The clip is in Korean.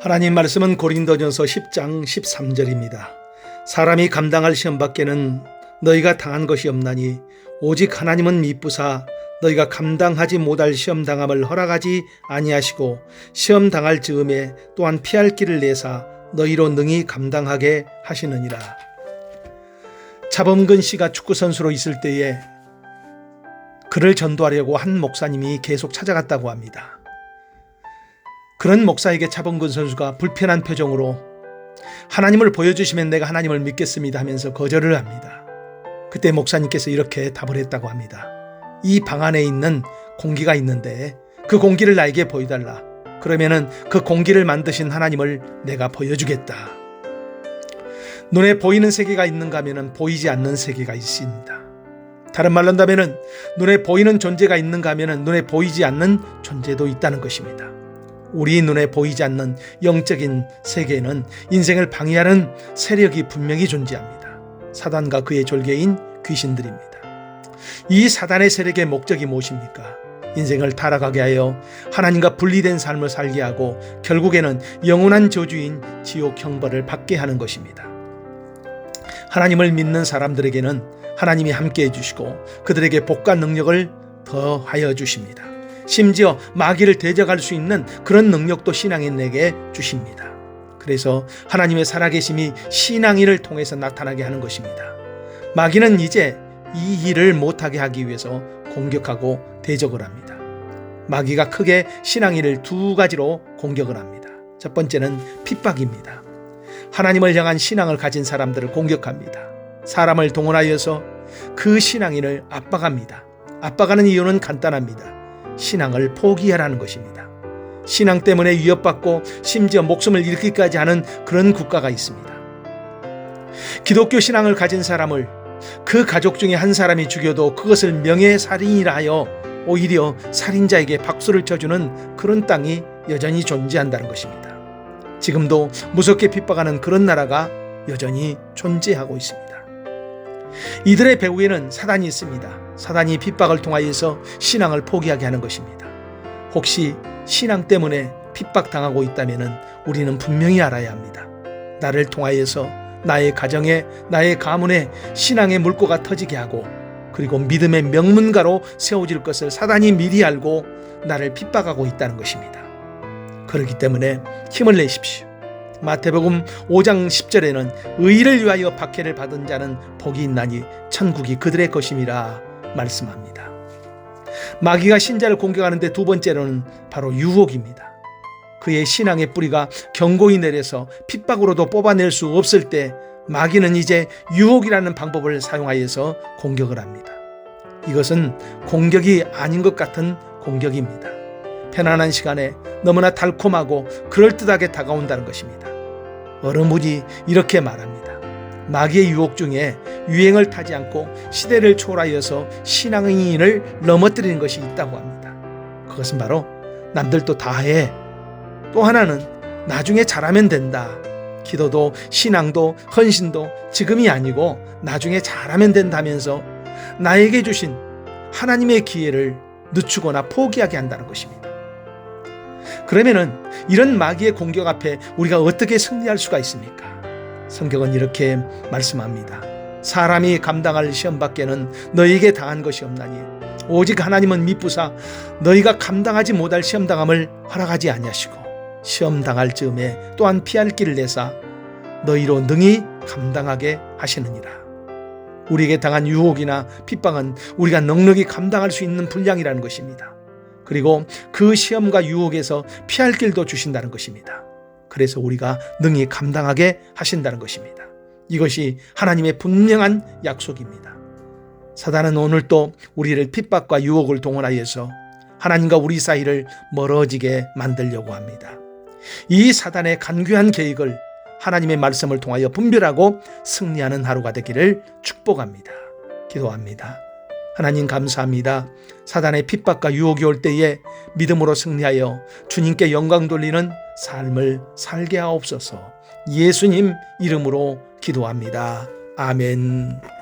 하나님 말씀은 고린도전서 10장 13절입니다. 사람이 감당할 시험 밖에는 너희가 당한 것이 없나니 오직 하나님은 미쁘사 너희가 감당하지 못할 시험 당함을 허락하지 아니하시고 시험 당할 즈음에 또한 피할 길을 내사 너희로 능히 감당하게 하시느니라. 차범근 씨가 축구 선수로 있을 때에 그를 전도하려고 한 목사님이 계속 찾아갔다고 합니다. 그런 목사에게 차범근 선수가 불편한 표정으로 하나님을 보여주시면 내가 하나님을 믿겠습니다 하면서 거절을 합니다. 그때 목사님께서 이렇게 답을 했다고 합니다. 이 방 안에 있는 공기가 있는데 그 공기를 나에게 보여달라. 그러면은 그 공기를 만드신 하나님을 내가 보여주겠다. 눈에 보이는 세계가 있는가 하면은 보이지 않는 세계가 있습니다. 다른 말로 한다면은 눈에 보이는 존재가 있는가 하면은 눈에 보이지 않는 존재도 있다는 것입니다. 우리 눈에 보이지 않는 영적인 세계에는 인생을 방해하는 세력이 분명히 존재합니다. 사단과 그의 졸개인 귀신들입니다. 이 사단의 세력의 목적이 무엇입니까? 인생을 타락하게 하여 하나님과 분리된 삶을 살게 하고 결국에는 영원한 저주인 지옥 형벌을 받게 하는 것입니다. 하나님을 믿는 사람들에게는 하나님이 함께 해주시고 그들에게 복과 능력을 더하여 주십니다. 심지어 마귀를 대적할 수 있는 그런 능력도 신앙인 내게 주십니다. 그래서 하나님의 살아계심이 신앙인을 통해서 나타나게 하는 것입니다. 마귀는 이제 이 일을 못하게 하기 위해서 공격하고 대적을 합니다. 마귀가 크게 신앙인을 두 가지로 공격을 합니다. 첫 번째는 핍박입니다. 하나님을 향한 신앙을 가진 사람들을 공격합니다. 사람을 동원하여서 그 신앙인을 압박합니다. 압박하는 이유는 간단합니다. 신앙을 포기하라는 것입니다. 신앙 때문에 위협받고 심지어 목숨을 잃기까지 하는 그런 국가가 있습니다. 기독교 신앙을 가진 사람을 그 가족 중에 한 사람이 죽여도 그것을 명예살인이라 하여 오히려 살인자에게 박수를 쳐주는 그런 땅이 여전히 존재한다는 것입니다. 지금도 무섭게 핍박하는 그런 나라가 여전히 존재하고 있습니다. 이들의 배후에는 사단이 있습니다. 사단이 핍박을 통하여서 신앙을 포기하게 하는 것입니다. 혹시 신앙 때문에 핍박당하고 있다면 우리는 분명히 알아야 합니다. 나를 통하여서 나의 가정에, 나의 가문에 신앙의 물꼬가 터지게 하고 그리고 믿음의 명문가로 세워질 것을 사단이 미리 알고 나를 핍박하고 있다는 것입니다. 그렇기 때문에 힘을 내십시오. 마태복음 5장 10절에는 의를 위하여 박해를 받은 자는 복이 있나니 천국이 그들의 것임이라 말씀합니다. 마귀가 신자를 공격하는데 두 번째로는 바로 유혹입니다. 그의 신앙의 뿌리가 견고히 내려서 핍박으로도 뽑아낼 수 없을 때 마귀는 이제 유혹이라는 방법을 사용하여서 공격을 합니다. 이것은 공격이 아닌 것 같은 공격입니다. 편안한 시간에 너무나 달콤하고 그럴듯하게 다가온다는 것입니다. 어르무지 이렇게 말합니다. 마귀의 유혹 중에 유행을 타지 않고 시대를 초월하여서 신앙인을 넘어뜨리는 것이 있다고 합니다. 그것은 바로 남들도 다 해. 또 하나는 나중에 잘하면 된다. 기도도 신앙도 헌신도 지금이 아니고 나중에 잘하면 된다면서 나에게 주신 하나님의 기회를 늦추거나 포기하게 한다는 것입니다. 그러면은 이런 마귀의 공격 앞에 우리가 어떻게 승리할 수가 있습니까? 성경은 이렇게 말씀합니다. 사람이 감당할 시험 밖에는 너희에게 당한 것이 없나니 오직 하나님은 미쁘사 너희가 감당하지 못할 시험 당함을 허락하지 아니하시고 시험 당할 즈음에 또한 피할 길을 내사 너희로 능히 감당하게 하시느니라. 우리에게 당한 유혹이나 핍박은 우리가 넉넉히 감당할 수 있는 분량이라는 것입니다. 그리고 그 시험과 유혹에서 피할 길도 주신다는 것입니다. 그래서 우리가 능히 감당하게 하신다는 것입니다. 이것이 하나님의 분명한 약속입니다. 사단은 오늘 또 우리를 핍박과 유혹을 동원하여서 하나님과 우리 사이를 멀어지게 만들려고 합니다. 이 사단의 간교한 계획을 하나님의 말씀을 통하여 분별하고 승리하는 하루가 되기를 축복합니다. 기도합니다. 하나님 감사합니다. 사단의 핍박과 유혹이 올 때에 믿음으로 승리하여 주님께 영광 돌리는 삶을 살게 하옵소서. 예수님 이름으로 기도합니다. 아멘.